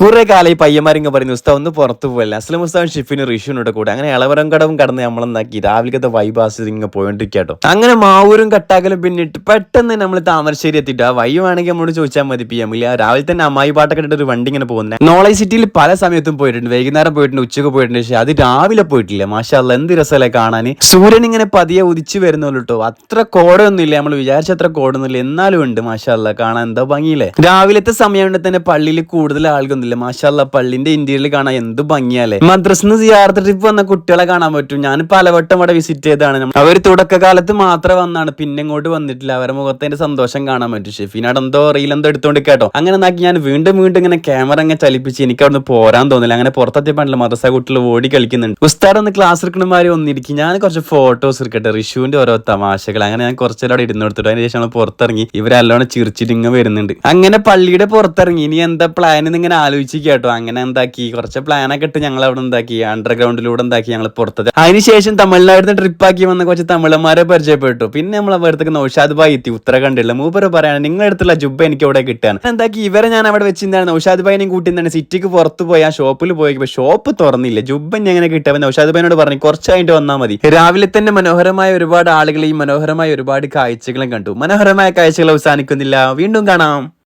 കുറെ കാലം ഈ പയ്യന്മാരിങ്ങ പറയുന്നു ഉസ്താവ് ഒന്ന് പുറത്തു പോയില്ല അസ്ലം ഉസ്താവും ഷിഫിന് റിഷുനോട് കൂടെ. അങ്ങനെ ഇളവരം കടവും കടന്ന് നമ്മളെന്താക്കി? രാവിലത്തെ വൈബാസ് ഇങ്ങനെ പോയോണ്ടിരിക്കാട്ടോ അങ്ങനെ മാവൂരും കട്ടാക്കലും പിന്നിട്ട് പെട്ടെന്ന് നമ്മൾ താമരശ്ശേരി എത്തിയിട്ട് ആ വൈ വേണമെങ്കിൽ നമ്മളോട് ചോദിച്ചാൽ മതി പി ഇല്ല. രാവിലെ തന്നെ അമ്മായി പാട്ടൊക്കെ ഇട്ടിട്ട് ഒരു വണ്ടി ഇങ്ങനെ പോകുന്നത് നോളജ് സിറ്റിയിൽ പല സമയത്തും പോയിട്ടുണ്ട്. വൈകുന്നേരം പോയിട്ടുണ്ട് ഉച്ചയ്ക്ക് പോയിട്ടുണ്ട്. പക്ഷേ അത് രാവിലെ പോയിട്ടില്ല. മാഷാല്ല എന്ത് രസമല്ലേ കാണാൻ? സൂര്യൻ ഇങ്ങനെ പതിയെ ഉദിച്ചു വരുന്നുള്ളൂ കേട്ടോ അത്ര കോടൊന്നും ഇല്ല നമ്മൾ വിചാരിച്ച അത്ര കോടൊന്നുമില്ല. എന്നാലും ഉണ്ട് മാഷാല്ല കാണാൻ എന്താ ഭംഗിയില്ലേ? രാവിലത്തെ സമയം തന്നെ പള്ളിയിൽ കൂടുതൽ ആൾക്കൊന്നുമില്ല മാഷാല്ല പള്ളിന്റെ ഇന്ത്യയിൽ കാണാൻ എന്ത് ഭംഗിയല്ലേ. മദ്രസിന്ന് സിയാർത്ത ട്രിപ്പ് വന്ന കുട്ടികളെ കാണാൻ പറ്റും. ഞാൻ പലവട്ടം അവിടെ വിസിറ്റ് ചെയ്താണ് അവർ തുടക്കകാലത്ത് മാത്രം വന്നാണ്. പിന്നെ ഇങ്ങോട്ട് വന്നിട്ടില്ല. അവരുടെ മുഖത്തിന്റെ സന്തോഷം കാണാൻ പറ്റും. ഷെഫിനോട് എന്തോ റീലെന്തോ എടുത്തോണ്ട് കേട്ടോ അങ്ങനെ നാക്കി ഞാൻ വീണ്ടും വീണ്ടും ഇങ്ങനെ ക്യാമറ അങ്ങനെ ചലിപ്പിച്ച് എനിക്ക് അവിടുന്ന് പോരാൻ തോന്നില്ല. അങ്ങനെ പുറത്തെത്തിയപ്പോഴല്ലോ മദ്രസ കുട്ടികൾ ഓടി കളിക്കുന്നുണ്ട്. ഉസ്താദ് ഒന്ന് ക്ലാസ് എടുക്കണമാര് ഒന്നിരിക്കും ഞാൻ കുറച്ച് ഫോട്ടോസ് എടുക്കട്ടെ. റിഷുവിന്റെ ഓരോ തമാശകൾ. അങ്ങനെ ഞാൻ കുറച്ച് അവിടെ ഇരുന്ന് കൊടുത്തിട്ട് അതിന് ശേഷം പുറത്തിറങ്ങി. ഇവരെല്ലാം ചിരിച്ചിട്ട് ഇങ്ങനെ വരുന്നുണ്ട്. അങ്ങനെ പള്ളിയുടെ പുറത്തിറങ്ങി. ഇനി എന്താ പ്ലാൻ ഇങ്ങനെ ആലോചിച്ച് കേട്ടോ. അങ്ങനെ എന്താക്കി? കുറച്ച് പ്ലാനൊക്കെ ഇട്ട് ഞങ്ങൾ അവിടെ എന്താക്കി? അണ്ടർഗ്രൗണ്ടിലൂടെ എന്താക്കി ഞങ്ങൾ പുറത്തത്. അതിനുശേഷം തമിഴ്നാട്ടിൽ ട്രിപ്പ് ആക്കി വന്ന കുറച്ച് തമിഴന്മാരെ പരിചയപ്പെട്ടു. പിന്നെ നമ്മൾ അവിടത്തേക്ക് നൌഷാദ് ഭായി എത്തി. ഉത്തരാഖണ്ഡിലുള്ള മൂപ്പര് പറയാണ് നിങ്ങളുടെ അടുത്തുള്ള ജുബ എനിക്ക് അവിടെ കിട്ടാൻ എന്താക്കി? ഇവരെ ഞാൻ അവിടെ വെച്ചിരുന്നാണ് നൌഷാദ് ഭായിനെയും കൂട്ടി എന്താണ് സിറ്റിക്ക് പുറത്ത് പോയി. ആ ഷോപ്പിൽ പോയി. ഷോപ്പ് തുറന്നില്ല. ജുബൻ ഇനി എങ്ങനെ കിട്ടാൻ നൌഷാദ് ഭായിനോട് പറഞ്ഞു കുറച്ചായിട്ട് വന്നാൽ മതി. രാവിലെ തന്നെ മനോഹരമായ ഒരുപാട് ആളുകളെയും മനോഹരമായ ഒരുപാട് കാഴ്ചകളും കണ്ടു. മനോഹരമായ കാഴ്ചകൾ അവസാനിക്കുന്നില്ല. വീണ്ടും കാണാം.